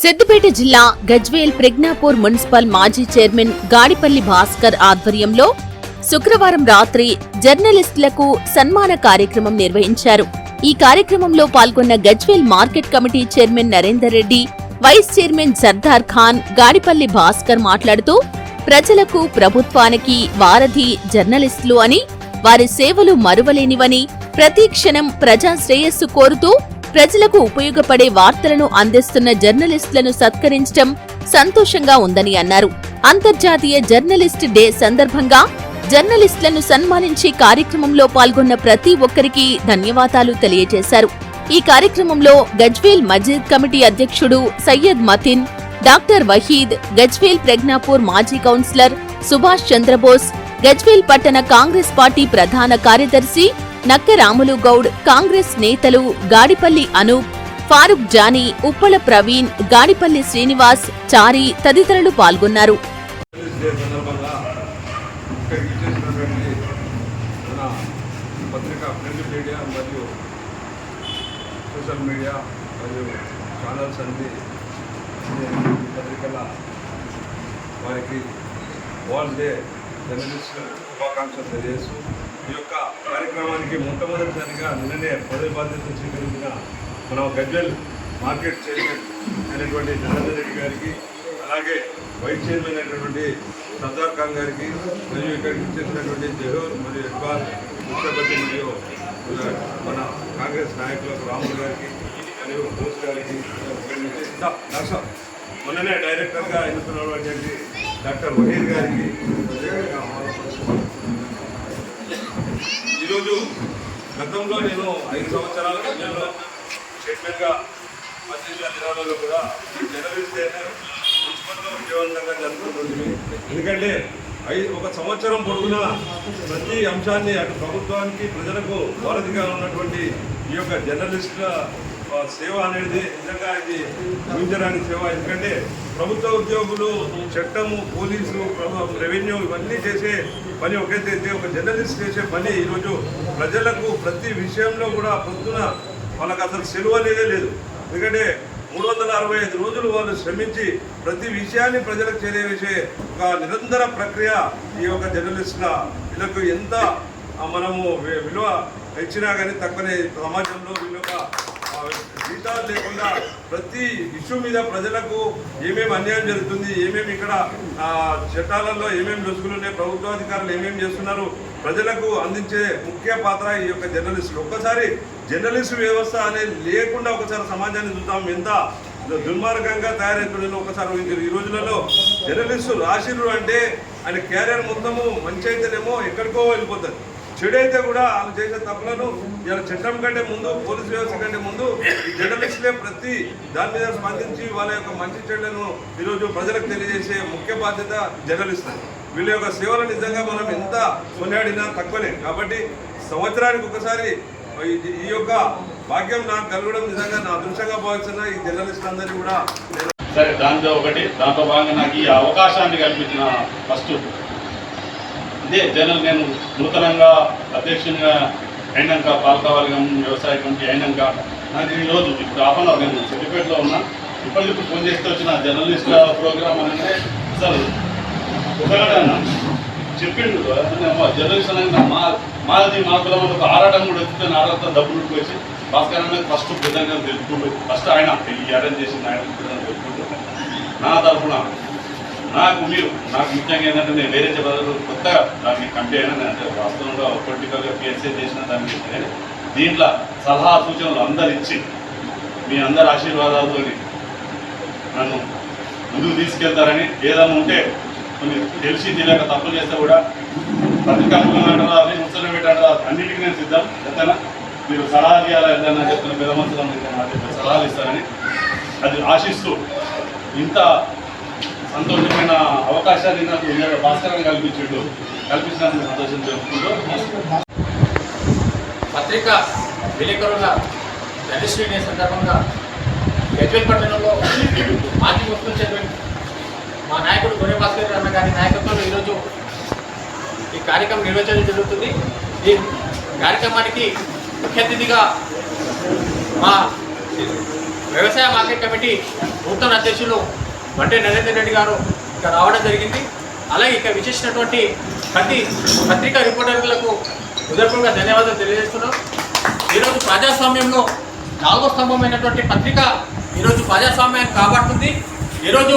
సిద్దిపేట జిల్లా గజ్వేల్ ప్రజ్ఞాపూర్ మున్సిపల్ మాజీ చైర్మన్ గాడిపల్లి భాస్కర్ ఆధ్వర్యంలో శుక్రవారం రాత్రి జర్నలిస్టులకు సన్మాన కార్యక్రమం నిర్వహించారు. ఈ కార్యక్రమంలో పాల్గొన్న Gajwel market committee chairman Narender Reddy vice chairman Sardar Khan Gadipalli Bhaskar మాట్లాడుతూ ప్రజలకు ప్రభుత్వానికి వారధి జర్నలిస్టులు అని వారి సేవలు మరువలేనివని ప్రతి క్షణం ప్రజా శ్రేయస్సు కోరుతూ ప్రజలకు ఉపయోగపడే వార్తలను అందిస్తున్న జర్నలిస్టులను సత్కరించడం సంతోషంగా ఉందని అన్నారు. అంతర్జాతీయ జర్నలిస్ట్ డే సందర్భంగా జర్నలిస్టులను సన్మానించే కార్యక్రమంలో పాల్గొన్న ప్రతి ఒక్కరికి ధన్యవాదాలు తెలియజేశారు. ఈ కార్యక్రమంలో గజ్వేల్ మజీద్ కమిటీ అధ్యక్షుడు సయ్యద్ మతిన్ డాక్టర్ వహీద్ గజ్వేల్ ప్రజ్ఞాపూర్ మాజీ కౌన్సిలర్ సుభాష్ చంద్రబోస్ గజ్వేల్ పట్టణ కాంగ్రెస్ పార్టీ ప్రధాన కార్యదర్శి నక్క రాములు గౌడ్ కాంగ్రెస్ నేతలు గాడిపల్లి అనూప్ ఫారూక్ జానీ ఉప్పల ప్రవీణ్ గాడిపల్లి శ్రీనివాస్ చారి తదితరులు పాల్గొన్నారు. ప్రింట్ మీడియా మరియు సోషల్ మీడియా మరియు ఛానల్స్ అన్ని పత్రికల వారికి వరల్డ్ డే జర్నలిస్ట్ శుభాకాంక్షలు తెలియజేస్తూ ఈ యొక్క కార్యక్రమానికి మొట్టమొదటిసారిగా నిన్ననే పదవి బాధ్యత స్వీకరించిన మన గజ్వెల్ మార్కెట్ చైర్మన్ అయినటువంటి నరేంద్ర రెడ్డి గారికి అలాగే వైస్ చైర్మన్ అయినటువంటి సర్దార్ ఖాన్ గారికి మరియు ఇక్కడికి చేసినటువంటి జహోర్ మరియు ఇక్బాల్ ముఖ్యపతి మరియు మన కాంగ్రెస్ నాయకులకు రాములు గారికి మరియు బోస్ గారికి ఇక్కడి మొన్ననే డైరెక్టర్గా ఎన్నుకున్నటువంటి డాక్టర్ వహీర్ గారికి ఈరోజు గతంలో నేను ఐదు సంవత్సరాల మధ్యలో చైర్మన్గా పద్దెనిమిది జిల్లాలలో కూడా ఈ జర్నలిస్ట్ డేనే విజయవంతంగా జరుగుతుంది ఎందుకంటే ఐదు ఒక సంవత్సరం పొడుగున ప్రతి అంశాన్ని అటు ప్రభుత్వానికి ప్రజలకు వారధిగా ఉన్నటువంటి ఈ యొక్క జర్నలిస్టుల సేవ అనేది నిజంగా ఇది ఊహించడానికి సేవ. ఎందుకంటే ప్రభుత్వ ఉద్యోగులు చట్టము పోలీసు రెవెన్యూ ఇవన్నీ చేసే పని ఒకటైతే ఒక జర్నలిస్ట్ చేసే పని ఈరోజు ప్రజలకు ప్రతి విషయంలో కూడా పొద్దున వాళ్ళకి అసలు సెలవు అనేదే లేదు. ఎందుకంటే మూడు వందల అరవై ఐదు రోజులు వాళ్ళు శ్రమించి ప్రతి విషయాన్ని ప్రజలకు చేరవేసే ఒక నిరంతర ప్రక్రియ ఈ యొక్క జర్నలిస్ట్ల వీళ్ళకు ఎంత మనము విలువ ఇచ్చినా కానీ తక్కువనే సమాజంలో వీళ్ళొక జీతాలు లేకుండా ప్రతి ఇష్యూ మీద ప్రజలకు ఏమేమి అన్యాయం జరుగుతుంది ఏమేమి ఇక్కడ చట్టాలలో ఏమేమి లొసుగులు ఉన్నాయి ప్రభుత్వాధికారులు ఏమేమి చేస్తున్నారు ప్రజలకు అందించే ముఖ్య పాత్ర ఈ యొక్క జర్నలిస్టులు ఒక్కసారి జర్నలిస్టు వ్యవస్థ అనేది లేకుండా ఒకసారి సమాజాన్ని చూద్దాం ఎంత దుర్మార్గంగా తయారవుతుందో ఒకసారి ఊహించారు. ఈ రోజులలో జర్నలిస్టు రాసిరు అంటే ఆయన క్యారియర్ మొత్తము మంచి అయితేనేమో ఎక్కడికో వెళ్ళిపోతుంది చెడైతే కూడా వాళ్ళు చేసే తప్పులను ఇలా చట్టం కంటే ముందు పోలీస్ వ్యవస్థ కంటే ముందు ఈ జర్నలిస్టులే ప్రతి దాని మీద స్పందించి వాళ్ళ యొక్క మంచి చెడులను ఈరోజు ప్రజలకు తెలియజేసే ముఖ్య బాధ్యత జర్నలిస్టులు. వీళ్ళ యొక్క సేవలు నిజంగా మనం ఎంత కొనియాడినా తక్కువనే. కాబట్టి సంవత్సరానికి ఒకసారి ఈ- యొక్క భాగ్యం నాకు కలగడం నిజంగా నా అదృష్టంగా భావిస్తున్న ఈ జర్నలిస్ట్ అందరినీ కూడా సరే దాంతో ఒకటి దాంతో భాగంగా నాకు ఈ అవకాశాన్ని కల్పించిన ఫస్ట్ ఇదే జనరల్ నేను నూతనంగా అధ్యక్షునిగా అయినాక పాలకవాలి వ్యవసాయ కమిటీ అయినాక నాకు ఈరోజు ఇప్పుడు హాఫ్ అన్ అవర్ నేను సిద్దిపేటలో ఉన్నా. ఇప్పటికి ఫోన్ చేస్తే వచ్చిన జర్నలిస్ట్ ప్రోగ్రామ్ అంటే అసలు ఒకగానే చెప్పిండు జర్నలిస్ట్ అనగా మా మాది మా కులం ఒక ఆరాటం కూడా వచ్చితే ఆరాటం డబ్బులు వచ్చి భాస్కర్ అనేది ఫస్ట్ కృతజ్ఞత తెలుపుకుంటూ ఫస్ట్ ఆయన ఈ అరేంజ్ చేసిన ఆయన కృతజ్ఞత తెలుపుకుంటూ. నా తరఫున నాకు మీరు నాకు ముఖ్యంగా ఏంటంటే నేను వేరే చెప్పాలి కొత్తగా దాన్ని కంపెనీ అయినా అంటే వాస్తవంగా పొలిటికల్గా పిఎస్ఏ చేసిన దానికి దీంట్లో సలహా సూచనలు అందరు ఇచ్చి మీ అందరి ఆశీర్వాదాలతో నన్ను ముందుకు తీసుకెళ్తారని ఏదైనా ఉంటే కొన్ని తెలిసి తెలియక తప్పులు చేస్తే కూడా పత్రికాముఖంగా అంటారా అది ముసలి పెట్టాడు అన్నిటికీ నేను సిద్ధం. ఎంతైనా మీరు సలహా చేయాలా ఏదైనా చెప్తున్న పెద్ద మనుషులు సలహాలు ఇస్తారని అది ఆశిస్తూ ఇంత సంతోషమైన అవకాశాన్ని నాకు ఈనాడు కల్పించాడు. కల్పించినందుకు సంతోషం తెలుపుకుంటూ పత్రిక విలేకరుల రిజిస్ట్రీ సందర్భంగా గజ్వేల్ పట్టణంలో మాజీ ముస్లిం చైర్మన్ మా నాయకుడు గురే భాస్కర్ అన్న గారి నాయకత్వంలో ఈరోజు ఈ కార్యక్రమం నిర్వహించడం జరుగుతుంది. ఈ కార్యక్రమానికి ముఖ్య అతిథిగా మా వ్యవసాయ మార్కెట్ కమిటీ నూతన అధ్యక్షులు బండే నరేందర్ రెడ్డి గారు ఇక్కడ రావడం జరిగింది. అలాగే ఇక్కడ విచ్చేసినటువంటి ప్రతి పత్రికా రిపోర్టర్లకు హృదయపూర్వక ధన్యవాదాలు తెలియజేస్తున్నాం. ఈరోజు ప్రజాస్వామ్యంలో నాలుగో స్తంభమైనటువంటి పత్రిక ఈరోజు ప్రజాస్వామ్యాన్ని కాపాడుతుంది ఈరోజు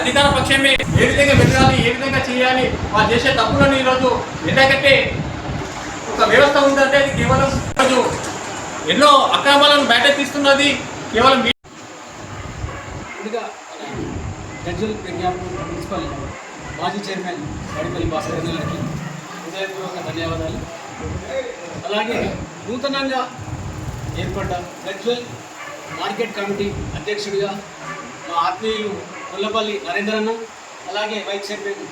అధికార పక్షమే ఏ విధంగా వెళ్ళాలి ఏ విధంగా చేయాలి వాళ్ళు చేసే తప్పులను ఈరోజు ఎందుకంటే ఒక వ్యవస్థ ఉందంటే అది కేవలం ఈరోజు ఎన్నో అక్రమాలను బయట తీస్తున్నది. కేవలం ముందుగా గజ్వల్ విజ్ఞాపన ప్రిన్సిపల్ మాజీ చైర్మన్ గడిపల్లి భాస్కర్ గారికి హృదయపూర్వక ధన్యవాదాలు. అలాగే నూతనంగా ఏర్పడ్డ గజ్వల్ మార్కెట్ కమిటీ అధ్యక్షుడిగా మా ఆత్మీయులు ముల్లపల్లి నరేంద్ర అన్న అలాగే వైస్ చైర్మన్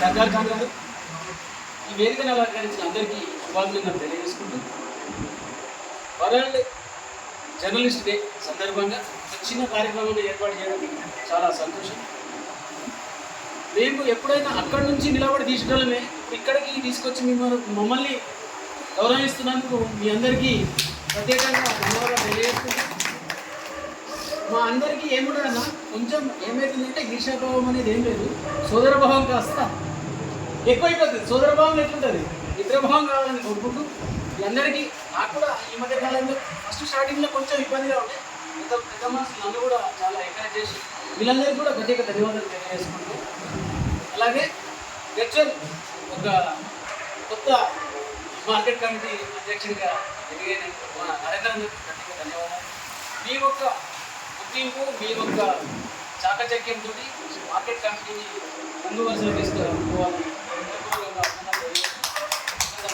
సర్దార్ ఖాన్ గారు. ఈ వేదికను అలంకరించిన అందరికీ శుభాభినందనలు తెలియజేసుకుంటూ వరల్డ్ జర్నలిస్ట్ డే సందర్భంగా చిన్న కార్యక్రమాన్ని ఏర్పాటు చేయడం చాలా సంతోషం. మేము ఎప్పుడైనా అక్కడి నుంచి నిలబడి తీసుకోవడమే ఇక్కడికి తీసుకొచ్చి మిమ్మల్ని మమ్మల్ని గౌరవిస్తున్నందుకు మీ అందరికీ ప్రత్యేకంగా ధన్యవాదాలు తెలియజేస్తున్నాం. మా అందరికీ ఏముండదన్నా కొంచెం ఏమవుతుందంటే ఈర్షాభావం అనేది ఏం లేదు. సోదరభావం కాస్త ఎక్కువైపోతుంది. సోదరభావం ఎట్లుంటుంది? మిత్రభావం కావాలని కోరుకుంటూ మీ అందరికీ నాకు కూడా ఈ మధ్య కాలంలో ఫస్ట్ స్టార్టింగ్లో కొంచెం ఇబ్బందిగా ఉండే పెద్ద పెద్ద మనుషులు నన్ను కూడా చాలా ఎంకరేజ్ చేసి వీళ్ళందరికీ కూడా ప్రత్యేక ధన్యవాదాలు తెలియజేసుకుంటూ అలాగే గజ్వల్ ఒక కొత్త మార్కెట్ కమిటీ అధ్యక్షుడిగా ఎదిగిన మన నరేంద్ర గారికి ప్రత్యేక ధన్యవాదాలు. మీ యొక్క గుర్తింపు మీ యొక్క చాకచక్యంతో మార్కెట్ కమిటీని ముందు వరుసలో తీసుకుపోవాలని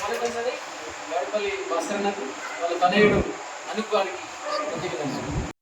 మరొకసారి గాడిపల్లి భాస్కర్ నాకు వాళ్ళ తనయుడు అనుకు గారికి ప్రత్యేక